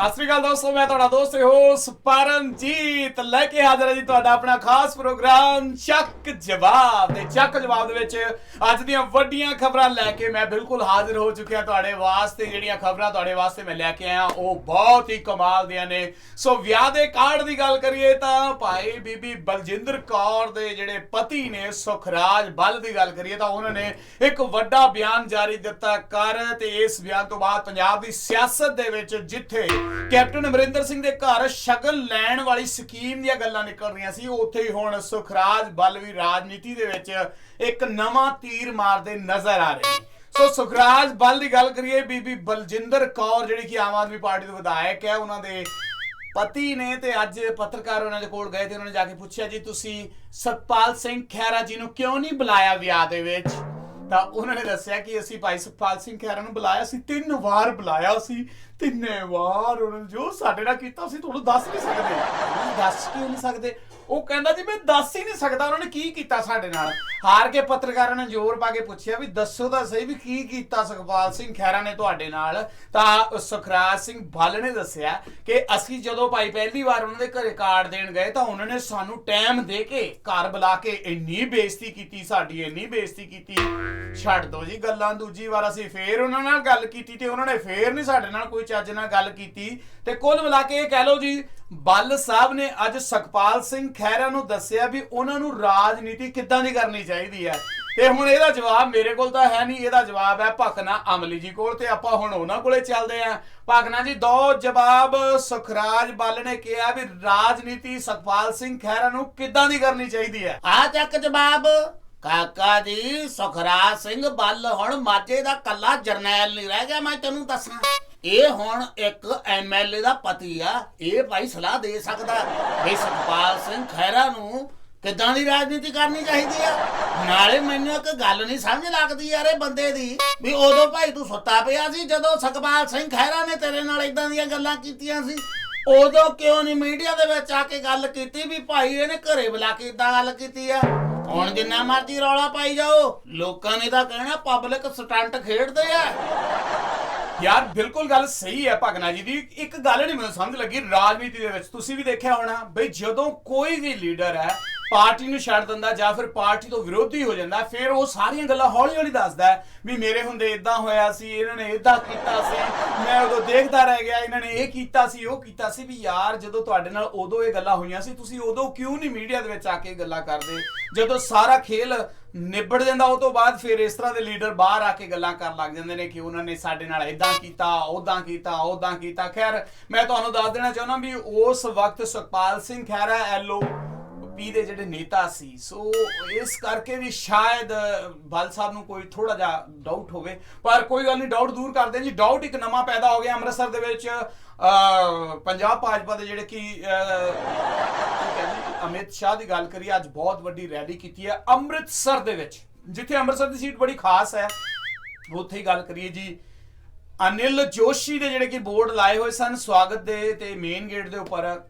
ਸਤਿ ਸ੍ਰੀ ਅਕਾਲ ਦੋਸਤੋ, ਮੈਂ ਤੁਹਾਡਾ ਦੋਸਤ ਹੋਸ ਪਰਮਜੀਤ। ਲੈ ਕੇ ਹਾਜ਼ਰ ਹਾਂ ਜੀ ਤੁਹਾਡਾ ਆਪਣਾ ਖਾਸ ਪ੍ਰੋਗਰਾਮ ਚੱਕ ਜਵਾਬ ਤੇ ਚੱਕ ਜਵਾਬ ਦੇ ਵਿੱਚ ਅੱਜ ਦੀਆਂ ਵੱਡੀਆਂ ਖਬਰਾਂ ਲੈ ਕੇ ਮੈਂ ਬਿਲਕੁਲ ਹਾਜ਼ਰ ਹੋ ਚੁੱਕਿਆ ਤੁਹਾਡੇ ਵਾਸਤੇ। ਜਿਹੜੀਆਂ ਖਬਰਾਂ ਤੁਹਾਡੇ ਵਾਸਤੇ ਮੈਂ ਲੈ ਕੇ ਆਇਆ, ਉਹ ਬਹੁਤ ਹੀ ਕਮਾਲ ਦੀਆਂ ਨੇ। ਸੋ ਵਿਆਹ ਦੇ ਕਾਰਡ ਦੀ ਗੱਲ ਕਰੀਏ ਤਾਂ ਭਾਈ ਬੀਬੀ ਬਲਜਿੰਦਰ ਕੌਰ ਦੇ ਜਿਹੜੇ ਪਤੀ ਨੇ, ਸੁਖਰਾਜ ਬਲ ਦੀ ਗੱਲ ਕਰੀਏ ਤਾਂ ਉਹਨਾਂ ਨੇ ਇੱਕ ਵੱਡਾ ਬਿਆਨ ਜਾਰੀ ਦਿੱਤਾ ਕਰ ਤੇ ਇਸ ਬਿਆਨ ਤੋਂ ਬਾਅਦ ਪੰਜਾਬ ਦੀ ਸਿਆਸਤ ਦੇ ਵਿੱਚ ਜਿੱਥੇ ਕੈਪਟਨ ਅਮਰਿੰਦਰ ਸਿੰਘ ਦੇ ਘਰ ਸ਼ਗਨ ਲੈਣ ਵਾਲੀ ਸਕੀਮ ਦੀਆਂ ਗੱਲਾਂ ਨਿਕਲ ਰਹੀਆਂ ਸੀ। ਉੱਥੇ ਹੀ ਹੁਣ ਸੁਖਰਾਜ ਬੱਲ ਵੀ ਰਾਜਨੀਤੀ ਦੇ ਵਿੱਚ ਇੱਕ ਨਵਾਂ ਤੀਰ ਮਾਰਦੇ ਨਜ਼ਰ ਆ ਰਹੇ ਸੋ ਸੁਖਰਾਜ ਬੱਲ ਦੀ ਗੱਲ ਕਰੀਏ, ਬੀਬੀ ਬਲਜਿੰਦਰ ਕੌਰ, ਜਿਹੜੀ ਕਿ ਆਮ ਆਦਮੀ ਪਾਰਟੀ ਦੇ ਵਿਧਾਇਕ ਹੈ, ਉਹਨਾਂ ਦੇ ਪਤੀ ਨੇ ਤੇ ਅੱਜ ਪੱਤਰਕਾਰ ਉਹਨਾਂ ਦੇ ਕੋਲ ਗਏ ਤੇ ਉਹਨਾਂ ਨੇ ਜਾ ਕੇ ਪੁੱਛਿਆ, ਜੀ, ਤੁਸੀਂ ਸਤਪਾਲ ਸਿੰਘ ਖਹਿਰਾ ਜੀ ਨੂੰ ਕਿਉਂ ਨਹੀਂ ਬੁਲਾਇਆ ਵਿਆਹ ਦੇ ਵਿੱਚ? ਤਾਂ ਉਹਨਾਂ ਨੇ ਦੱਸਿਆ ਕਿ ਅਸੀਂ ਭਾਈ ਸੁਖਪਾਲ ਸਿੰਘ ਖਹਿਰਾ ਨੂੰ ਬੁਲਾਇਆ ਸੀ, ਤਿੰਨ ਵਾਰ ਬੁਲਾਇਆ ਸੀ। ਤਿੰਨੇ ਵਾਰ ਉਹਨਾਂ ਨੇ ਜੋ ਸਾਡੇ ਨਾਲ ਕੀਤਾ ਸੀ ਤੁਹਾਨੂੰ ਦੱਸ ਨਹੀਂ ਸਕਦੇ। ਦੱਸ ਕਿਉਂ ਨਹੀਂ ਸਕਦੇ? ਉਹ ਕਹਿੰਦਾ ਜੀ, ਮੈਂ ਦੱਸ ਹੀ ਨਹੀਂ ਸਕਦਾ ਉਹਨਾਂ ਨੇ ਕੀ ਕੀਤਾ ਸਾਡੇ ਨਾਲ। ਹਾਰ ਕੇ ਪੱਤਰਕਾਰਾਂ ਨੇ ਜ਼ੋਰ ਪਾ ਕੇ ਪੁੱਛਿਆ ਵੀ ਦੱਸੋ ਤਾਂ ਸਹੀ ਵੀ ਕੀ ਕੀਤਾ ਸੁਖਪਾਲ ਸਿੰਘ ਖਹਿਰਾ ਨੇ ਤੁਹਾਡੇ ਨਾਲ। ਤਾਂ ਸੁਖਰਾਜ ਸਿੰਘ ਭੱਲ ਨੇ ਦੱਸਿਆ ਕਿ ਅਸੀਂ ਜਦੋਂ ਭਾਈ ਪਹਿਲੀ ਵਾਰ ਉਹਨਾਂ ਦੇ ਘਰੇ ਕਾਰਡ ਦੇਣ ਗਏ ਤਾਂ ਉਹਨਾਂ ਨੇ ਸਾਨੂੰ ਟਾਈਮ ਦੇ ਕੇ ਘਰ ਬੁਲਾ ਕੇ ਇੰਨੀ ਬੇਇੱਜ਼ਤੀ ਕੀਤੀ, ਸਾਡੀ ਇੰਨੀ ਬੇਇੱਜ਼ਤੀ ਕੀਤੀ। ਛੱਡ ਦੋ ਜੀ ਗੱਲਾਂ, ਦੂਜੀ ਵਾਰ ਅਸੀਂ ਫੇਰ ਉਹਨਾਂ ਨਾਲ ਗੱਲ ਕੀਤੀ ਤੇ ਉਹਨਾਂ ਨੇ ਫੇਰ ਨਹੀਂ ਸਾਡੇ ਨਾਲ ਕੋਈ ਚੱਜ ਨਾਲ ਗੱਲ ਕੀਤੀ ਤੇ ਕੁੱਲ ਮਿਲਾ ਕੇ ਇਹ ਕਹਿ ਲਓ ਜੀ, ਬੱਲ ਸਾਹਿਬ ਨੇ ਅੱਜ ਸੁਖਪਾਲ ਸਿੰਘ ਖਹਿਰਾ ਨੂੰ ਦੱਸਿਆ ਵੀ ਉਹਨਾਂ ਨੂੰ ਰਾਜਨੀਤੀ ਕਿੱਦਾਂ ਦੀ ਕਰਨੀ ਚਾਹੀਦੀ ਹੈ। ਤੇ ਹੁਣ ਇਹਦਾ ਜਵਾਬ ਮੇਰੇ ਕੋਲ ਤਾਂ ਹੈ ਨਹੀਂ, ਇਹਦਾ ਜਵਾਬ ਹੈ ਭਕਨਾ ਅਮਲੀ ਜੀ ਕੋਲ ਤੇ ਆਪਾਂ ਹੁਣ ਉਹਨਾਂ ਕੋਲੇ ਚੱਲਦੇ ਆਂ ਭਕਨਾ ਜੀ, ਦੋ ਜਵਾਬ ਸੁਖਰਾਜ ਬੱਲ ਨੇ ਕਿਹਾ ਵੀ ਰਾਜਨੀਤੀ ਸੁਖਪਾਲ ਸਿੰਘ ਖਹਿਰਾ ਨੂੰ ਕਿੱਦਾਂ ਦੀ ਕਰਨੀ ਚਾਹੀਦੀ ਹੈ। ਆ ਚੱਕ ਜਵਾਬ, ਕਾਕਾ ਜੀ, ਸੁਖਰਾਜ ਸਿੰਘ ਬੱਲ ਹੁਣ ਮਾਝੇ ਦਾ ਕੱਲਾ ਜਰਨੈਲ ਨਹੀਂ ਰਹਿ ਗਿਆ, ਮੈਂ ਤੈਨੂੰ ਦੱਸਾਂ। ਇਹ ਹੁਣ ਇੱਕ ਐਮਐਲਏ ਦਾ ਪਤੀ ਆ। ਇਹ ਭਾਈ ਸਲਾਹ ਦੇ ਸਕਦਾ ਵੀ ਸੁਖਪਾਲ ਸਿੰਘ ਖਹਿਰਾ ਨੂੰ ਕਿੱਦਾਂ ਦੀ ਰਾਜਨੀਤੀ ਕਰਨੀ ਚਾਹੀਦੀ ਆ? ਨਾਲੇ ਮੈਨੂੰ ਇੱਕ ਗੱਲ ਨਹੀਂ ਸਮਝ ਲੱਗਦੀ ਯਾਰ ਇਹ ਬੰਦੇ ਦੀ, ਵੀ ਉਦੋਂ ਭਾਈ ਤੂੰ ਸੁੱਤਾ ਪਿਆ ਸੀ ਜਦੋਂ ਸੁਖਪਾਲ ਸਿੰਘ ਖਹਿਰਾ ਨੇ ਤੇਰੇ ਨਾਲ ਇਦਾਂ ਦੀਆਂ ਗੱਲਾਂ ਕੀਤੀਆਂ ਸੀ। ਉਦੋਂ ਕਿਉਂ ਨਹੀਂ ਮੀਡੀਆ ਦੇ ਵਿੱਚ ਆ ਕੇ ਗੱਲ ਕੀਤੀ ਵੀ ਭਾਈ ਇਹਨੇ ਘਰੇ ਬੁਲਾ ਕੇ ਇਦਾਂ ਗੱਲ ਕੀਤੀ ਆ? ਹੁਣ ਜਿੰਨਾ ਮਰਜ਼ੀ ਰੌਲਾ ਪਾਈ ਜਾਓ, ਲੋਕਾਂ ਨੇ ਤਾਂ ਕਹਿਣਾ ਪਬਲਿਕ ਸਟੰਟ ਖੇਡਦੇ ਆ। ਯਾਰ, ਬਿਲਕੁਲ ਗੱਲ ਸਹੀ ਹੈ ਭਗਨਾ ਜੀ ਦੀ। ਇੱਕ ਗੱਲ ਨਹੀਂ ਮੈਨੂੰ ਸਮਝ ਲੱਗੀ, ਰਾਜਨੀਤੀ ਦੇ ਵਿੱਚ। ਤੁਸੀਂ ਵੀ ਦੇਖਿਆ ਹੋਣਾ ਬਈ ਜਦੋਂ ਕੋਈ ਵੀ ਲੀਡਰ ਹੈ ਪਾਰਟੀ ਨੂੰ ਛੱਡ ਦਿੰਦਾ ਜਾਂ ਫਿਰ ਪਾਰਟੀ ਤੋਂ ਵਿਰੋਧੀ ਹੋ ਜਾਂਦਾ, ਫਿਰ ਉਹ ਸਾਰੀਆਂ ਗੱਲਾਂ ਹੌਲੀ ਹੌਲੀ ਦੱਸਦਾ ਵੀ ਮੇਰੇ ਹੁੰਦੇ ਇਦਾਂ ਹੋਇਆ ਸੀ, ਇਹਨਾਂ ਨੇ ਇਦਾਂ ਕੀਤਾ ਸੀ, ਮੈਂ ਉਦੋਂ ਦੇਖਦਾ ਰਹਿ ਗਿਆ, ਇਹਨਾਂ ਨੇ ਇਹ ਕੀਤਾ ਸੀ, ਉਹ ਕੀਤਾ ਸੀ, ਵੀ ਯਾਰ ਜਦੋਂ ਤੁਹਾਡੇ ਨਾਲ ਉਦੋਂ ਇਹ ਗੱਲਾਂ ਹੋਈਆਂ ਸੀ, ਤੁਸੀਂ ਉਦੋਂ ਕਿਉਂ ਨਹੀਂ ਮੀਡੀਆ ਦੇ ਵਿੱਚ ਆ ਕੇ ਗੱਲਾਂ ਕਰਦੇ? ਜਦੋਂ ਸਾਰਾ ਖੇਲ ਨਿਬੜ ਜਾਂਦਾ, ਉਹ ਤੋਂ ਬਾਅਦ ਫਿਰ ਇਸ ਤਰ੍ਹਾਂ ਦੇ ਲੀਡਰ ਬਾਹਰ ਆ ਕੇ ਗੱਲਾਂ ਕਰਨ ਲੱਗ ਜਾਂਦੇ ਨੇ ਕਿ ਉਹਨਾਂ ਨੇ ਸਾਡੇ ਨਾਲ ਇਦਾਂ ਕੀਤਾ ਉਦਾਂ ਕੀਤਾ ਉਦਾਂ ਕੀਤਾ। ਖੈਰ, ਮੈਂ ਤੁਹਾਨੂੰ ਦੱਸ ਦੇਣਾ ਚਾਹੁੰਦਾ ਵੀ ਉਸ ਵਕਤ ਸੁਖਪਾਲ ਸਿੰਘ ਖਹਿਰਾ, ਐਲਓ ਪੀ ਦੇ ਜਿਹੜੇ ਨੇਤਾ ਸੀ ਸੋ ਇਸ ਕਰਕੇ ਵੀ ਸ਼ਾਇਦ ਬਲ ਸਾਹਿਬ ਨੂੰ ਕੋਈ ਥੋੜਾ ਜਿਹਾ ਡਾਊਟ ਹੋਵੇ। ਪਰ ਕੋਈ ਗੱਲ ਨਹੀਂ ਡਾਊਟ ਦੂਰ ਕਰਦੇ ਜੀ। ਡਾਊਟ ਇੱਕ ਨਵਾਂ ਪੈਦਾ ਹੋ ਗਿਆ ਅੰਮ੍ਰਿਤਸਰ ਦੇ ਵਿੱਚ। ਅਹ, ਪੰਜਾਬ ਭਾਜਪਾ ਦੇ ਜਿਹੜੇ ਕਿ ਅਮਿਤ ਸ਼ਾਹ ਦੀ ਗੱਲ ਕਰੀਏ ਅੱਜ ਬਹੁਤ ਵੱਡੀ ਰੈਲੀ ਕੀਤੀ ਹੈ ਅੰਮ੍ਰਿਤਸਰ ਦੇ ਵਿੱਚ। ਜਿੱਥੇ ਅੰਮ੍ਰਿਤਸਰ ਦੀ ਸੀਟ ਬੜੀ ਖਾਸ ਹੈ। ਉੱਥੇ ਹੀ ਗੱਲ ਕਰੀਏ ਜੀ। ਅਨਿਲ ਜੋਸ਼ੀ ਦੇ ਜਿਹੜੇ ਕਿ ਬੋਰਡ ਲਾਏ ਹੋਏ ਸਨ ਸਵਾਗਤ ਦੇ ਤੇ ਮੇਨ ਗੇਟ ਦੇ ਉੱਪਰ।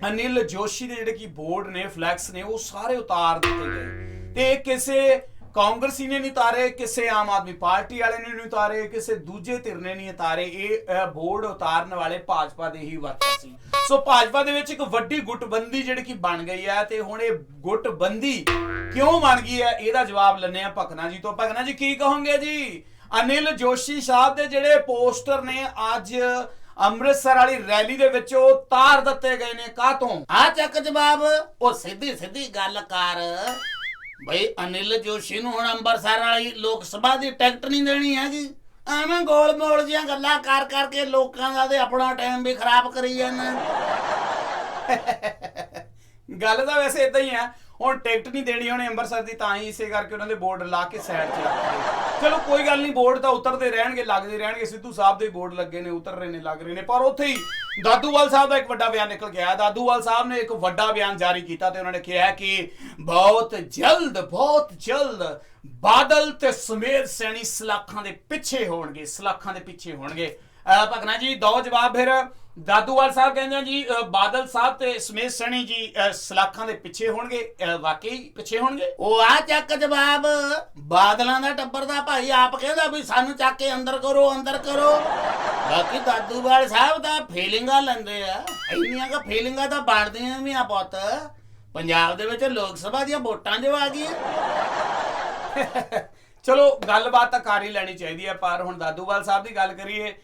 ਅਨਿਲ ਜੋਸ਼ੀ ਦੇ ਜਿਹੜੇ ਕਿ ਬੋਰਡ ਨੇ, ਫਲੈਕਸ ਨੇ, ਉਹ ਸਾਰੇ ਉਤਾਰ ਦਿੱਤੇ ਗਏ। ਤੇ ਕਿਸੇ ਕਾਂਗਰਸੀ ਨੇ ਨਹੀਂ ਉਤਾਰੇ, ਕਿਸੇ ਆਮ ਆਦਮੀ ਪਾਰਟੀ ਵਾਲੇ ਨੇ ਨਹੀਂ ਉਤਾਰੇ, ਕਿਸੇ ਦੂਜੇ ਧਿਰ ਨੇ ਨਹੀਂ ਉਤਾਰੇ, ਇਹ ਬੋਰਡ ਉਤਾਰਨ ਵਾਲੇ ਭਾਜਪਾ ਦੇ ਹੀ ਵਰਕਰ ਸੀ। ਸੋ ਭਾਜਪਾ ਦੇ ਵਿੱਚ ਇੱਕ ਵੱਡੀ ਗੁੱਟਬੰਦੀ ਜਿਹੜੀ ਕਿ ਬਣ ਗਈ ਹੈ ਤੇ ਹੁਣ ਇਹ ਗੁੱਟਬੰਦੀ ਕਿਉਂ ਬਣ ਗਈ ਹੈ, ਇਹਦਾ ਜਵਾਬ ਲੈਣੇ ਆ ਭਕਨਾ ਜੀ ਤੋਂ। ਭਕਨਾ ਜੀ, ਕੀ ਕਹੋਗੇ ਜੀ? ਅਨਿਲ ਜੋਸ਼ੀ ਸਾਹਿਬ ਦੇ ਜਿਹੜੇ ਪੋਸਟਰ ਨੇ, ਅੱਜ ਅੰਮ੍ਰਿਤਸਰ ਵਾਲੀ ਰੈਲੀ ਦੇ ਵਿੱਚ ਉਹ ਤਾਰ ਦਿੱਤੇ ਗਏ ਨੇ ਕਾਹਤੋਂ ਆ ਚੱਕ ਜਵਾਬ ਉਹ ਸਿੱਧੀ ਸਿੱਧੀ ਗੱਲ ਕਰ। ਬਈ ਅਨਿਲ ਜੋਸ਼ੀ ਨੂੰ ਹੁਣ ਅੰਮ੍ਰਿਤਸਰ ਵਾਲੀ ਲੋਕ ਸਭਾ ਦੀ ਟਿਕਟ ਨਹੀਂ ਦੇਣੀ ਹੈਗੀ। ਐਵੇਂ ਗੋਲ ਮੋਲ ਜੀਆਂ ਗੱਲਾਂ ਕਰ ਕਰਕੇ ਲੋਕਾਂ ਦਾ ਤੇ ਆਪਣਾ ਟਾਈਮ ਵੀ ਖਰਾਬ ਕਰੀ ਜਾਂਦੇ। ਗੱਲ ਤਾਂ ਵੈਸੇ ਇਦਾਂ ਹੀ ਆ। ਹੁਣ ਟਿਕਟ ਨਹੀਂ ਦੇਣੀ ਉਹਨੇ ਅੰਮ੍ਰਿਤਸਰ ਦੀ, ਤਾਂ ਹੀ ਇਸੇ ਕਰਕੇ ਉਹਨਾਂ ਦੇ ਬੋਰਡ ਲਾ ਕੇ ਸਾਈਡ 'ਚ ਰੱਖਦੇ ਚਲੋ ਕੋਈ ਗੱਲ ਨਹੀਂ, ਬੋਰਡ ਤਾਂ ਉਤਰਦੇ ਰਹਿਣਗੇ, ਲੱਗਦੇ ਰਹਿਣਗੇ। ਸਿੱਧੂ ਸਾਹਿਬ ਦੇ ਬੋਰਡ ਲੱਗੇ ਨੇ, ਉਤਰ ਰਹੇ ਨੇ, ਲੱਗ ਰਹੇ ਨੇ। ਪਰ ਉੱਥੇ ਹੀ ਦਾਦੂਵਾਲ ਸਾਹਿਬ ਦਾ ਇੱਕ ਵੱਡਾ ਬਿਆਨ ਨਿਕਲ ਗਿਆ। ਦਾਦੂਵਾਲ ਸਾਹਿਬ ਨੇ ਇੱਕ ਵੱਡਾ ਬਿਆਨ ਜਾਰੀ ਕੀਤਾ ਤੇ ਉਹਨਾਂ ਨੇ ਕਿਹਾ ਕਿ ਬਹੁਤ ਜਲਦ ਬਹੁਤ ਜਲਦ ਬਾਦਲ ਤੇ ਸੁਮੇਧ ਸੈਣੀ ਸਲਾਖਾਂ ਦੇ ਪਿੱਛੇ ਹੋਣਗੇ, ਸਲਾਖਾਂ ਦੇ ਪਿੱਛੇ ਹੋਣਗੇ। ਭਗਨਾ ਜੀ ਦੋ ਜਵਾਬ ਫਿਰ ਦਾਦੂਵਾਲ ਸਾਹਿਬ ਕਹਿੰਦੇ ਆ ਜੀ ਬਾਦਲ ਸਾਹਿਬ ਤੇ ਸਮੇਤ ਸਣੀ ਜੀ ਸਲਾਖਾਂ ਦੇ ਪਿੱਛੇ ਹੋਣਗੇ ਵਾਕਈ ਪਿੱਛੇ ਹੋਣਗੇ? ਉਹ ਆ ਚੱਕ ਜਵਾਬ। ਬਾਦਲਾਂ ਦਾ ਟੱਬਰ ਦਾ ਭਾਈ ਆਪ ਕਹਿੰਦਾ ਵੀ ਸਾਨੂੰ ਚੱਕ ਕੇ ਅੰਦਰ ਕਰੋ ਅੰਦਰ ਕਰੋ। ਬਾਕੀ ਦਾਦੂਵਾਲ ਸਾਹਿਬ ਦਾ ਫੀਲਿੰਗਾਂ ਲੈਂਦੇ ਆ। ਇੰਨੀਆਂ ਕਾ ਫੀਲਿੰਗਾਂ ਤਾਂ ਬਣਦੀਆਂ ਵੀ ਆ ਪੁੱਤ। ਪੰਜਾਬ ਦੇ ਵਿੱਚ ਲੋਕ ਸਭਾ ਦੀਆਂ ਵੋਟਾਂ ਜੋ ਆ ਗਈਆਂ ਚਲੋ ਗੱਲਬਾਤ ਤਾਂ ਕਰ ਹੀ ਲੈਣੀ ਚਾਹੀਦੀ ਹੈ ਪਰ ਹੁਣ ਦਾਦੂਵਾਲ ਸਾਹਿਬ ਦੀ ਗੱਲ ਕਰੀਏ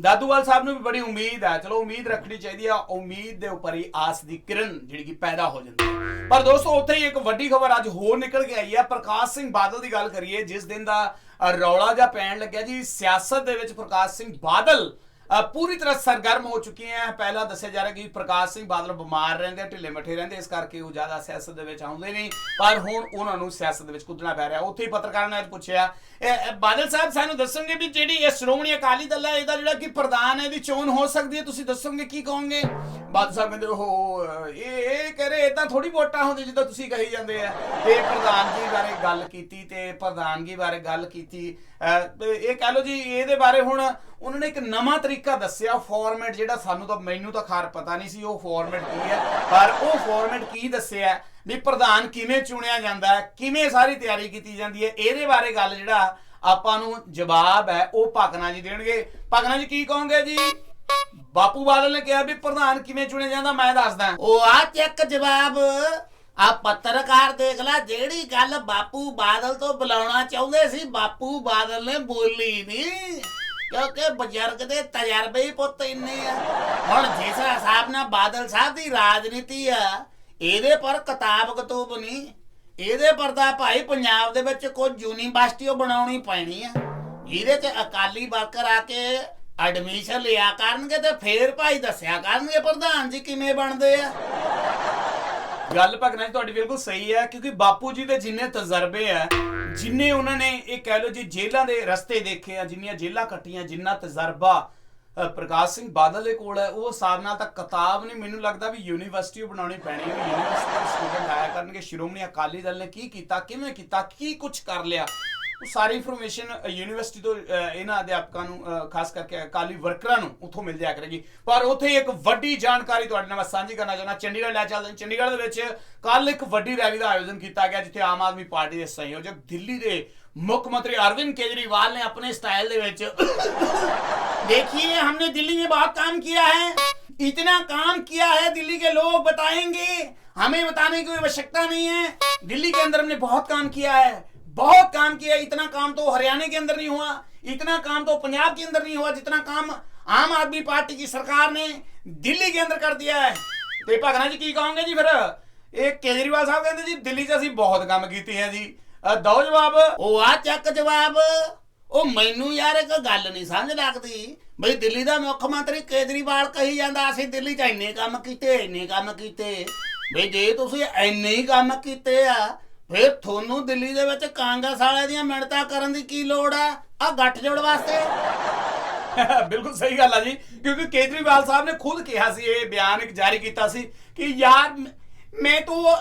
ਦਾਦੂਵਾਲ ਸਾਹਿਬ ਨੂੰ ਵੀ ਬੜੀ ਉਮੀਦ ਹੈ। ਚਲੋ, ਉਮੀਦ ਰੱਖਣੀ ਚਾਹੀਦੀ ਆ। ਉਮੀਦ ਦੇ ਉੱਪਰ ਹੀ ਆਸ ਦੀ ਕਿਰਨ ਜਿਹੜੀ ਕਿ ਪੈਦਾ ਹੋ ਜਾਂਦੀ ਹੈ। ਪਰ ਦੋਸਤੋ, ਉੱਥੇ ਹੀ ਇੱਕ ਵੱਡੀ ਖਬਰ ਅੱਜ ਹੋਰ ਨਿਕਲ ਕੇ ਆਈ ਹੈ। ਪ੍ਰਕਾਸ਼ ਸਿੰਘ ਬਾਦਲ ਦੀ ਗੱਲ ਕਰੀਏ, ਜਿਸ ਦਿਨ ਦਾ ਰੌਲਾ ਜਿਹਾ ਪੈਣ ਲੱਗਿਆ ਜੀ, ਸਿਆਸਤ ਦੇ ਵਿੱਚ ਪ੍ਰਕਾਸ਼ ਸਿੰਘ ਬਾਦਲ ਪੂਰੀ ਤਰ੍ਹਾਂ ਸਰਗਰਮ ਹੋ ਚੁੱਕੇ ਹੈ। ਪਹਿਲਾਂ ਦੱਸਿਆ ਜਾ ਰਿਹਾ ਕਿ ਪ੍ਰਕਾਸ਼ ਸਿੰਘ ਬਾਦਲ ਬਿਮਾਰ ਰਹਿੰਦੇ ਢਿੱਲੇ ਮੱਠੇ ਰਹਿੰਦੇ ਇਸ ਕਰਕੇ ਉਹ ਜ਼ਿਆਦਾ ਸਿਆਸਤ ਦੇ ਵਿੱਚ ਆਉਂਦੇ ਨਹੀਂ। ਪਰ ਹੁਣ ਉਹਨਾਂ ਨੂੰ ਸਿਆਸਤ ਦੇ ਵਿੱਚ ਕੁੱਦਣਾ ਪੈ ਰਿਹਾ। ਉੱਥੇ ਹੀ ਪੱਤਰਕਾਰਾਂ ਨੇ ਪੁੱਛਿਆ, ਇਹ- ਬਾਦਲ ਸਾਹਿਬ ਸਾਨੂੰ ਦੱਸੋਗੇ ਵੀ ਜਿਹੜੀ ਇਹ ਸ਼੍ਰੋਮਣੀ ਅਕਾਲੀ ਦਲ ਹੈ, ਇਹਦਾ ਜਿਹੜਾ ਕਿ ਪ੍ਰਧਾਨ ਹੈ, ਇਹਦੀ ਚੋਣ ਹੋ ਸਕਦੀ ਹੈ। ਤੁਸੀਂ ਦੱਸੋਗੇ ਕੀ ਕਹੋਗੇ? ਬਾਦਲ ਸਾਹਿਬ ਕਹਿੰਦੇ ਉਹ ਇਹ ਇਹ ਕਰੇ ਇਦਾਂ ਥੋੜੀ ਵੋਟਾਂ ਹੁੰਦੀ ਜਿੱਦਾਂ ਤੁਸੀਂ ਕਹੀ ਜਾਂਦੇ ਆ। ਤੇ ਪ੍ਰਧਾਨਗੀ ਬਾਰੇ ਗੱਲ ਕੀਤੀ ਤੇ ਪ੍ਰਧਾਨਗੀ ਬਾਰੇ ਗੱਲ ਕੀਤੀ। ਇਹ ਕਹਿ ਲਓ ਜੀ, ਇਹਦੇ ਬਾਰੇ ਹੁਣ ਉਹਨਾਂ ਨੇ ਇੱਕ ਨਵਾਂ ਤਰੀਕਾ ਤਰੀਕਾ ਦੱਸਿਆ ਫਾਰਮੈਟ ਜਿਹੜਾ ਸਾਨੂੰ ਤਾਂ ਮੈਨੂੰ ਤਾਂ ਖਾਰ ਪਤਾ ਨਹੀਂ ਸੀ ਉਹ ਫਾਰਮੈਟ ਕੀ ਹੈ, ਪਰ ਉਹ ਫਾਰਮੈਟ ਕੀ ਦੱਸਿਆ? ਵੀ ਪ੍ਰਧਾਨ ਕਿਵੇਂ ਚੁਣਿਆ ਜਾਂਦਾ ਹੈ, ਕਿਵੇਂ ਸਾਰੀ ਤਿਆਰੀ ਕੀਤੀ ਜਾਂਦੀ ਹੈ, ਇਹਦੇ ਬਾਰੇ ਗੱਲ ਜਿਹੜਾ ਆਪਾਂ ਨੂੰ ਜਵਾਬ ਹੈ, ਉਹ ਭਗਨਾ ਜੀ ਦੇਣਗੇ। ਭਗਨਾ ਜੀ ਕੀ ਕਹੋਗੇ ਜੀ? ਬਾਪੂ ਬਾਦਲ ਨੇ ਕਿਹਾ ਵੀ ਪ੍ਰਧਾਨ ਕਿਵੇਂ ਚੁਣਿਆ ਜਾਂਦਾ, ਮੈਂ ਦੱਸਦਾ। ਉਹ ਆ ਚੱਕ ਜਵਾਬ। ਆ ਪੱਤਰਕਾਰ ਦੇਖ ਲੈ, ਜਿਹੜੀ ਗੱਲ ਬਾਪੂ ਬਾਦਲ ਤੋਂ ਬੁਲਾਉਣਾ ਚਾਹੁੰਦੇ ਸੀ, ਬਾਪੂ ਬਾਦਲ ਨੇ ਬੋਲੀ ਨਹੀਂ। ਕਿਉਂਕਿ ਬਜ਼ੁਰਗ ਦੇ ਤਜਰਬੇ ਹੀ ਪੁੱਤ ਇੰਨੇ ਆ। ਹੁਣ ਜਿਸ ਹਿਸਾਬ ਨਾਲ ਬਾਦਲ ਸਾਹਿਬ ਦੀ ਰਾਜਨੀਤੀ ਆ, ਇਹਦੇ ਪਰ ਕਿਤਾਬ ਕਤੂਬ ਨਹੀਂ, ਇਹਦੇ ਪਰ ਤਾਂ ਭਾਈ ਪੰਜਾਬ ਦੇ ਵਿੱਚ ਕੁਝ ਯੂਨੀਵਰਸਿਟੀ ਬਣਾਉਣੀ ਪੈਣੀ ਆ। ਇਹਦੇ ਚ ਅਕਾਲੀ ਵਰਕਰ ਆ ਕੇ ਐਡਮਿਸ਼ਨ ਲਿਆ ਕਰਨਗੇ ਤੇ ਫੇਰ ਭਾਈ ਦੱਸਿਆ ਕਰਨਗੇ, ਪ੍ਰਧਾਨ ਜੀ ਕਿਵੇਂ ਬਣਦੇ ਆ? ਗੱਲ ਭਗਨਾ ਜੀ ਤੁਹਾਡੀ ਬਿਲਕੁਲ ਸਹੀ ਹੈ ਕਿਉਂਕਿ ਬਾਪੂ ਜੀ ਦੇ ਜਿੰਨੇ ਤਜਰਬੇ ਆ ਜਿੰਨੇ ਉਹਨਾਂ ਨੇ ਇਹ ਕਹਿ ਲਓ ਜੀ ਜੇਲ੍ਹਾਂ ਦੇ ਰਸਤੇ ਦੇਖੇ ਆ ਜਿੰਨੀਆਂ ਜੇਲ੍ਹਾਂ ਕੱਟੀਆਂ ਜਿੰਨਾ ਤਜਰਬਾ ਅ, ਪ੍ਰਕਾਸ਼ ਸਿੰਘ ਬਾਦਲ ਦੇ ਕੋਲ ਹੈ ਉਹ ਹਿਸਾਬ ਨਾਲ ਤਾਂ ਕਿਤਾਬ ਨਹੀਂ ਮੈਨੂੰ ਲੱਗਦਾ ਵੀ ਯੂਨੀਵਰਸਿਟੀ ਬਣਾਉਣੀ ਪੈਣੀ ਹੈ ਯੂਨੀਵਰਸਿਟੀ ਸਟੂਡੈਂਟ ਆਇਆ ਕਰਨਗੇ ਸ਼੍ਰੋਮਣੀ ਅਕਾਲੀ ਦਲ ਨੇ ਕੀ ਕੀਤਾ ਕਿਵੇਂ ਕੀਤਾ ਕੀ ਕੁਝ ਕਰ ਲਿਆ। ਉਹ ਸਾਰੀ ਇਨਫੋਰਮੇਸ਼ਨ ਯੂਨੀਵਰਸਿਟੀ ਤੋਂ ਅ, ਇਹਨਾਂ ਅਧਿਆਪਕਾਂ ਨੂੰ ਅ, ਖਾਸ ਕਰਕੇ ਅਕਾਲੀ ਵਰਕਰਾਂ ਨੂੰ ਉੱਥੋਂ ਮਿਲ ਜਾਇਆ ਕਰੇਗੀ ਪਰ ਉੱਥੇ ਇੱਕ ਵੱਡੀ ਜਾਣਕਾਰੀ ਤੁਹਾਡੇ ਨਾਲ ਮੈਂ ਸਾਂਝੀ ਕਰਨਾ ਚਾਹੁੰਦਾ ਚੰਡੀਗੜ੍ਹ ਲੈ ਚੱਲਦੇ ਹਾਂ। ਚੰਡੀਗੜ੍ਹ ਦੇ ਵਿੱਚ ਕੱਲ ਇੱਕ ਵੱਡੀ ਰੈਲੀ ਦਾ ਆਯੋਜਨ ਕੀਤਾ ਗਿਆ ਜਿੱਥੇ ਆਮ ਆਦਮੀ ਪਾਰਟੀ ਦੇ ਸੰਯੋਜਕ ਦਿੱਲੀ ਦੇ ਮੁੱਖ ਮੰਤਰੀ ਅਰਵਿੰਦ ਕੇਜਰੀਵਾਲ ਨੇ ਆਪਣੇ ਸਟਾਈਲ ਦੇ ਵਿੱਚ देखिए हमने दिल्ली में बहुत काम किया है इतना काम किया है दिल्ली के लोग बताएंगे हमें बताने की कोई आवश्यकता नहीं है दिल्ली के अंदर हमने बहुत काम किया है बहुत काम किया है इतना काम तो हरियाणा के अंदर नहीं हुआ इतना काम तो पंजाब के अंदर नहीं हुआ जितना काम आम आदमी पार्टी की सरकार ने दिल्ली के अंदर कर दिया है ਤੇ ਭਗਨਾ ਜੀ ਕੀ ਕਹੋਗੇ ਜੀ ਫਿਰ ਇਹ ਕੇਜਰੀਵਾਲ ਸਾਹਿਬ ਕਹਿੰਦੇ ਜੀ ਦਿੱਲੀ 'ਚ ਅਸੀਂ ਬਹੁਤ ਕੰਮ ਕੀਤੇ ਆ ਜੀ ਅ, ਦਿਓ ਜਵਾਬ ਉਹ ਆ ਚੱਕ ਜਵਾਬ ਉਹ ਮੈਨੂੰ ਯਾਰ ਇੱਕ ਗੱਲ ਨਹੀਂ ਸਮਝ ਲੱਗਦੀ ਬਈ ਦਿੱਲੀ ਦਾ ਮੁੱਖ ਮੰਤਰੀ ਕੇਜਰੀਵਾਲ ਕਹੀ ਜਾਂਦਾ ਅਸੀਂ ਦਿੱਲੀ 'ਚ ਇੰਨੇ ਕੰਮ ਕੀਤੇ ਇੰਨੇ ਕੰਮ ਕੀਤੇ ਬਈ ਜੇ ਤੁਸੀਂ ਇੰਨੇ ਹੀ ਕੰਮ ਕੀਤੇ ਆ ਫੇਰ ਤੁਹਾਨੂੰ ਦਿੱਲੀ ਦੇ ਵਿੱਚ ਕਾਂਗਰਸ ਵਾਲਿਆਂ ਦੀਆਂ ਮਿਹਨਤਾਂ ਕਰਨ ਦੀ ਕੀ ਲੋੜ ਆ? ਆ ਗੱਠਜੋੜ ਵਾਸਤੇ। ਬਿਲਕੁਲ ਸਹੀ ਗੱਲ ਆ ਜੀ, ਕਿਉਂਕਿ ਕੇਜਰੀਵਾਲ ਸਾਹਿਬ ਨੇ ਖੁਦ ਕਿਹਾ ਸੀ, ਇਹ ਬਿਆਨ ਇੱਕ ਜਾਰੀ ਕੀਤਾ ਸੀ ਕਿ ਯਾਰ, ਮੈਂ ਤਾਂ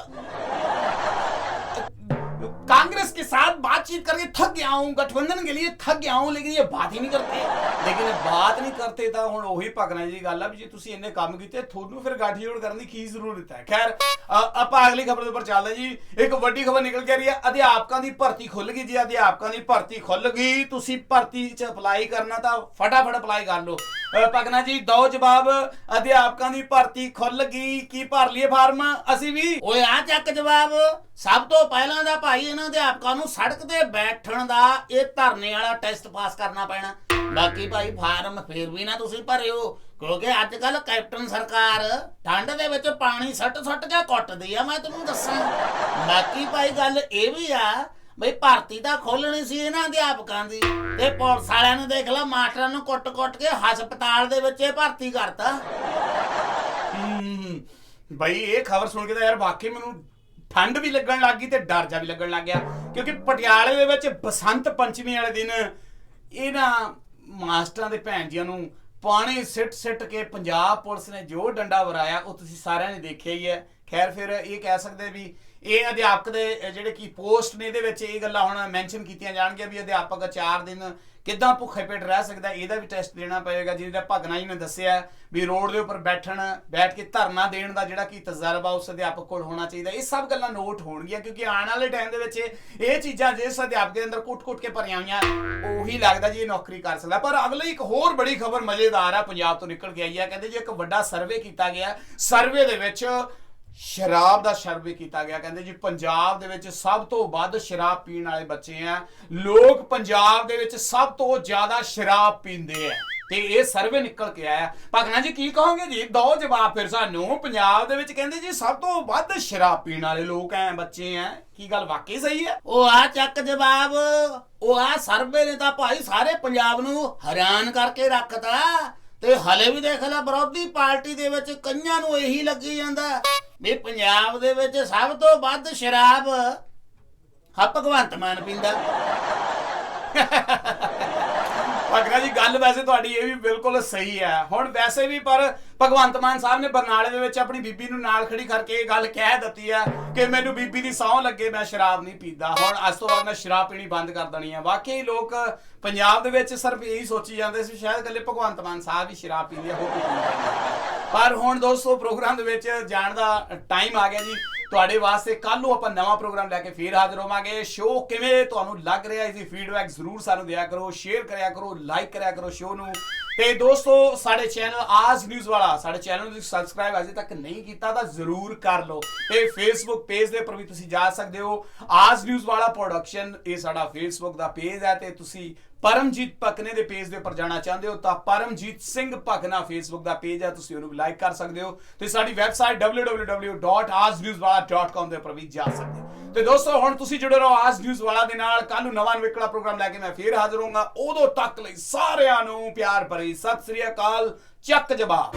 कांग्रेस के साथ बातचीत करके थक गया हूं गठबंधन के लिए थक गया हूं लेकिन ये बात ही नहीं करते लेकिन ਇਹ ਬਾਤ ਨਹੀਂ ਕਰਤੇ ਤਾਂ ਹੁਣ ਉਹੀ ਭਗਣਾ ਜੀ ਗੱਲ ਆ ਵੀ ਜੇ ਤੁਸੀਂ ਇੰਨੇ ਕੰਮ ਕੀਤੇ ਤੁਹਾਨੂੰ ਫਿਰ ਗੱਠਜੋੜ ਕਰਨ ਦੀ ਕੀ ਜ਼ਰੂਰਤ ਹੈ ਖੈਰ ਅ- ਆਪਾਂ ਅਗਲੀ ਖਬਰ ਦੇ ਉੱਪਰ ਚੱਲਦੇ ਜੀ ਇੱਕ ਵੱਡੀ ਖਬਰ ਨਿਕਲ ਕੇ ਆ ਰਹੀ ਹੈ ਅਧਿਆਪਕਾਂ ਦੀ ਭਰਤੀ ਖੁੱਲ ਗਈ ਜੀ ਅਧਿਆਪਕਾਂ ਦੀ ਭਰਤੀ ਖੁੱਲ ਗਈ ਤੁਸੀਂ ਭਰਤੀ 'ਚ ਅਪਲਾਈ ਕਰਨਾ ਤਾਂ ਫਟਾਫਟ ਅਪਲਾਈ ਕਰ ਲਓ ਅ, ਜੀ ਦੋ ਜਵਾਬ ਅਧਿਆਪਕਾਂ ਦੀ ਭਰਤੀ ਖੁੱਲ ਗਈ। ਕੀ ਭਰ ਲਈਏ ਫਾਰਮ? ਅਸੀਂ ਵੀ। ਓਏ ਆ ਚੱਕ ਜਵਾਬ। ਸਭ ਤੋਂ ਪਹਿਲਾਂ ਦਾ ਭਾਈ ਇਹਨਾਂ ਅਧਿਆਪਕਾਂ ਨੂੰ ਸੜਕ ਤੇ ਬੈਠਣ ਦਾ ਇਹ ਧਰਨੇ ਵਾਲਾ ਟੈਸਟ ਪਾਸ ਕਰਨਾ ਪੈਣਾ। ਬਾਕੀ ਭਾਈ ਫਾਰਮ ਫੇਰ ਵੀ ਨਾ ਤੁਸੀਂ ਭਰਿਓ ਕਿਉਂਕਿ ਅੱਜ ਕੱਲ ਕੈਪਟਨ ਸਰਕਾਰ ਠੰਡ ਦੇ ਵਿੱਚ ਪਾਣੀ ਸੱਟ ਸੱਟ ਕੇ ਕੁੱਟਦੀ ਆ ਮੈਂ ਤੁਹਾਨੂੰ ਦੱਸਾਂ। ਬਾਕੀ ਭਾਈ ਗੱਲ ਇਹ ਵੀ ਆ ਬਈ ਭਰਤੀ ਤਾਂ ਖੋਲਣੀ ਸੀ ਇਹਨਾਂ ਅਧਿਆਪਕਾਂ ਦੀ ਤੇ ਪੁਲਿਸ ਵਾਲਿਆਂ ਨੂੰ ਦੇਖ ਲਾ ਮਾਸਟਰਾਂ ਨੂੰ ਕੁੱਟ-ਕੁੱਟ ਕੇ ਹਸਪਤਾਲ ਦੇ ਵਿੱਚ ਇਹ ਭਰਤੀ ਕਰਤਾ। ਹਮ, ਬਈ ਇਹ ਖਬਰ ਸੁਣ ਕੇ ਤਾਂ ਯਾਰ ਵਾਕਈ ਮੈਨੂੰ ਠੰਡ ਵੀ ਲੱਗਣ ਲੱਗ ਗਈ ਤੇ ਡਰ ਜਾ ਵੀ ਲੱਗਣ ਲੱਗ ਗਿਆ ਕਿਉਂਕਿ ਪਟਿਆਲੇ ਦੇ ਵਿੱਚ ਬਸੰਤ ਪੰਚਮੀ ਵਾਲੇ ਦਿਨ ਇਹਨਾਂ ਮਾਸਟਰਾਂ ਦੇ ਭੈਣ ਜੀਆਂ ਨੂੰ ਪਾਣੀ ਸਿੱਟ ਸਿੱਟ ਕੇ ਪੰਜਾਬ ਪੁਲਿਸ ਨੇ ਜੋ ਡੰਡਾ ਵਰਾਇਆ ਉਹ ਤੁਸੀਂ ਸਾਰਿਆਂ ਨੇ ਦੇਖਿਆ ਹੀ ਹੈ। ਖੈਰ ਫਿਰ ਇਹ ਕਹਿ ਸਕਦੇ ਵੀ ਇਹ ਅਧਿਆਪਕ ਦੇ ਜਿਹੜੇ ਕੀ ਪੋਸਟ ਨੇ ਇਹਦੇ ਵਿੱਚ ਇਹ ਗੱਲਾਂ ਹੁਣ ਮੈਂਸ਼ਨ ਕੀਤੀਆਂ ਜਾਣਗੀਆਂ ਵੀ ਅਧਿਆਪਕ 4 ਦਿਨ ਕਿੱਦਾਂ ਭੁੱਖੇ ਪੇਟ ਰਹਿ ਸਕਦਾ ਇਹਦਾ ਵੀ ਟੈਸਟ ਦੇਣਾ ਪਏਗਾ, ਜਿਹਦਾ ਭਗਨਾ ਜੀ ਨੇ ਦੱਸਿਆ ਵੀ ਰੋਡ ਦੇ ਉੱਪਰ ਬੈਠਣ, ਬੈਠ ਕੇ ਧਰਨਾ ਦੇਣ ਦਾ ਜਿਹੜਾ ਕੀ ਤਜਰਬਾ ਉਸ ਅਧਿਆਪਕ ਕੋਲ ਹੋਣਾ ਚਾਹੀਦਾ, ਇਹ ਸਭ ਗੱਲਾਂ ਨੋਟ ਹੋਣਗੀਆਂ, ਕਿਉਂਕਿ ਆਉਣ ਵਾਲੇ ਟਾਈਮ ਦੇ ਵਿੱਚ ਇਹ- ਚੀਜ਼ਾਂ ਜਿਸ ਅਧਿਆਪਕ ਦੇ ਅੰਦਰ ਕੁੱਟ-ਕੁੱਟ ਕੇ ਭਰੀਆਂ ਹੋਈਆਂ, ਉਹੀ ਲੱਗਦਾ ਜੀ ਇਹ ਨੌਕਰੀ ਕਰ ਸਕਦਾ ਪਰ ਅਗਲੀ ਇੱਕ ਹੋਰ ਬੜੀ ਖਬਰ ਮਜ਼ੇਦਾਰ ਆ, ਪੰਜਾਬ ਤੋਂ ਨਿਕਲ ਕੇ ਆਈ ਹੈ ਕਹਿੰਦੇ ਜੀ ਇੱਕ ਵੱਡਾ ਸਰਵੇ ਕੀਤਾ ਗਿਆ ਸਰਵੇ ਦੇ ਵਿੱਚ ਸ਼ਰਾਬ ਦਾ ਸਰਵੇ ਕੀਤਾ ਗਿਆ। ਕਹਿੰਦੇ ਜੀ, ਪੰਜਾਬ ਦੇ ਵਿੱਚ ਸਭ ਤੋਂ ਵੱਧ ਸ਼ਰਾਬ ਪੀਣ ਵਾਲੇ ਬੱਚੇ ਆ। ਲੋਕ ਪੰਜਾਬ ਦੇ ਵਿੱਚ ਸਭ ਤੋਂ ਜ਼ਿਆਦਾ ਸ਼ਰਾਬ ਪੀਂਦੇ ਆ। ਤੇ ਇਹ ਸਰਵੇ ਨਿਕਲ ਕੇ ਆਇਆ। ਭਗਨਾ ਜੀ, ਕੀ ਕਹੋਗੇ ਜੀ? ਦੋ ਜਵਾਬ ਫਿਰ ਸਾਨੂੰ। ਪੰਜਾਬ ਦੇ ਵਿੱਚ ਕਹਿੰਦੇ ਜੀ, ਸਭ ਤੋਂ ਵੱਧ ਸ਼ਰਾਬ ਪੀਣ ਵਾਲੇ ਲੋਕ ਐ ਬੱਚੇ ਐ। ਕੀ ਗੱਲ ਵਾਕਈ ਸਹੀ ਹੈ? ਉਹ ਆ ਚੱਕ ਜਵਾਬ। ਉਹ ਆ ਸਰਵੇ ਨੇ ਤਾਂ ਭਾਈ ਸਾਰੇ ਪੰਜਾਬ ਨੂੰ ਹੈਰਾਨ ਕਰਕੇ ਰੱਖਤਾ। ਤੇ ਹਲੇ ਵੀ ਦੇਖ ਲੈ ਵਿਰੋਧੀ ਪਾਰਟੀ ਦੇ ਵਿੱਚ ਕਈਆਂ ਨੂੰ ਇਹੀ ਲੱਗੀ ਜਾਂਦਾ। ਵੀ ਪੰਜਾਬ ਦੇ ਵਿੱਚ ਸਭ ਤੋਂ ਵੱਧ ਸ਼ਰਾਬ ਹਾ ਭਗਵੰਤ ਮਾਨ ਪੀਂਦਾ। ਭਗਨਾ ਜੀ, ਗੱਲ ਵੈਸੇ ਤੁਹਾਡੀ ਇਹ ਵੀ ਬਿਲਕੁਲ ਸਹੀ ਹੈ। ਹੁਣ ਵੈਸੇ ਵੀ ਪਰ ਭਗਵੰਤ ਮਾਨ ਸਾਹਿਬ ਨੇ ਬਰਨਾਲੇ ਦੇ ਵਿੱਚ ਆਪਣੀ ਬੀਬੀ ਨੂੰ ਨਾਲ ਖੜੀ ਕਰਕੇ ਇਹ ਗੱਲ ਕਹਿ ਦਿੱਤੀ ਹੈ ਕਿ ਮੈਨੂੰ ਬੀਬੀ ਦੀ ਸਹੁੰ ਲੱਗੇ, ਮੈਂ ਸ਼ਰਾਬ ਨਹੀਂ ਪੀਂਦਾ। ਹੁਣ ਅੱਜ ਤੋਂ ਬਾਅਦ ਮੈਂ ਸ਼ਰਾਬ ਪੀਣੀ ਬੰਦ ਕਰ ਦੇਣੀ ਹੈ। ਵਾਕਈ ਲੋਕ ਪੰਜਾਬ ਦੇ ਵਿੱਚ ਸਿਰਫ ਇਹੀ ਸੋਚੀ ਜਾਂਦੇ ਸੀ, ਸ਼ਾਇਦ ਇਕੱਲੇ ਭਗਵੰਤ ਮਾਨ ਸਾਹਿਬ ਹੀ ਸ਼ਰਾਬ ਪੀਂਦੇ ਆ, ਹੋਰ ਕੋਈ ਪਰ ਹੁਣ ਦੋਸਤੋ, ਪ੍ਰੋਗਰਾਮ ਦੇ ਵਿੱਚ ਜਾਣ ਦਾ ਟਾਈਮ ਆ ਗਿਆ ਜੀ। ਤੁਹਾਡੇ ਵਾਸਤੇ ਕੱਲ ਨੂੰ ਆਪਾਂ ਨਵਾਂ ਪ੍ਰੋਗਰਾਮ ਲੈ ਕੇ ਫੇਰ ਹਾਜ਼ਰ ਹੋਵਾਂਗੇ। ਸ਼ੋਅ ਕਿਵੇਂ ਤੁਹਾਨੂੰ ਲੱਗ ਰਿਹਾ ਇਸ ਦੀ ਫੀਡਬੈਕ ਜ਼ਰੂਰ ਸਾਨੂੰ ਦਿਆ ਕਰੋ। ਸ਼ੇਅਰ ਕਰਿਆ ਕਰੋ ਲਾਈਕ ਕਰਿਆ ਕਰੋ ਸ਼ੋਅ ਨੂੰ। ਤੇ ਦੋਸਤੋ, ਸਾਡੇ ਚੈਨਲ ਆਜ ਨਿਊਜ਼ ਵਾਲਾ, ਸਾਡੇ ਚੈਨਲ ਨੂੰ ਤੁਸੀਂ ਸਬਸਕ੍ਰਾਈਬ ਅਜੇ ਤੱਕ ਨਹੀਂ ਕੀਤਾ ਤਾਂ ਜ਼ਰੂਰ ਕਰ ਲਓ। ਤੇ ਫੇਸਬੁੱਕ ਪੇਜ ਦੇ ਉੱਪਰ ਵੀ ਤੁਸੀਂ ਜਾ ਸਕਦੇ ਹੋ। ਆਜ ਨਿਊਜ਼ ਵਾਲਾ ਪ੍ਰੋਡਕਸ਼ਨ ਇਹ ਸਾਡਾ ਫੇਸਬੁੱਕ ਦਾ ਪੇਜ ਹੈ ਤੇ ਤੁਸੀਂ ਪਰਮਜੀਤ ਪਕਨੇ ਦੇ ਪੇਜ ਦੇ ਉੱਪਰ ਜਾਣਾ ਚਾਹੁੰਦੇ ਹੋ ਤਾਂ ਪਰਮਜੀਤ ਸਿੰਘ ਪਕਨਾ ਫੇਸਬੁੱਕ ਦਾ ਪੇਜ ਹੈ, ਤੁਸੀਂ ਉਹਨੂੰ ਵੀ ਲਾਈਕ ਕਰ ਸਕਦੇ ਹੋ। ਤੇ ਸਾਡੀ ਵੈਬਸਾਈਟ www.aznewswala.com ਦੇ ਉੱਪਰ ਵੀ ਜਾ ਸਕਦੇ ਹੋ। ਤੇ ਦੋਸਤੋ, ਹੁਣ ਤੁਸੀਂ ਜੁੜੇ ਰਹੋ ਆਸ ਨਿਊਜ਼ ਵਾਲਾ ਦੇ ਨਾਲ। ਕੱਲ ਨੂੰ ਨਵਾਂ ਨਿਕਲਾ ਪ੍ਰੋਗਰਾਮ ਲੈ ਕੇ ਮੈਂ ਫੇਰ ਹਾਜ਼ਰ ਹੋਊਂਗਾ। ਉਦੋਂ ਤੱਕ ਲਈ ਸਾਰਿਆਂ ਨੂੰ ਪਿਆਰ ਭਰੀ ਸਤਿ ਸ੍ਰੀ ਅਕਾਲ। ਚੱਕ ਜਵਾਬ।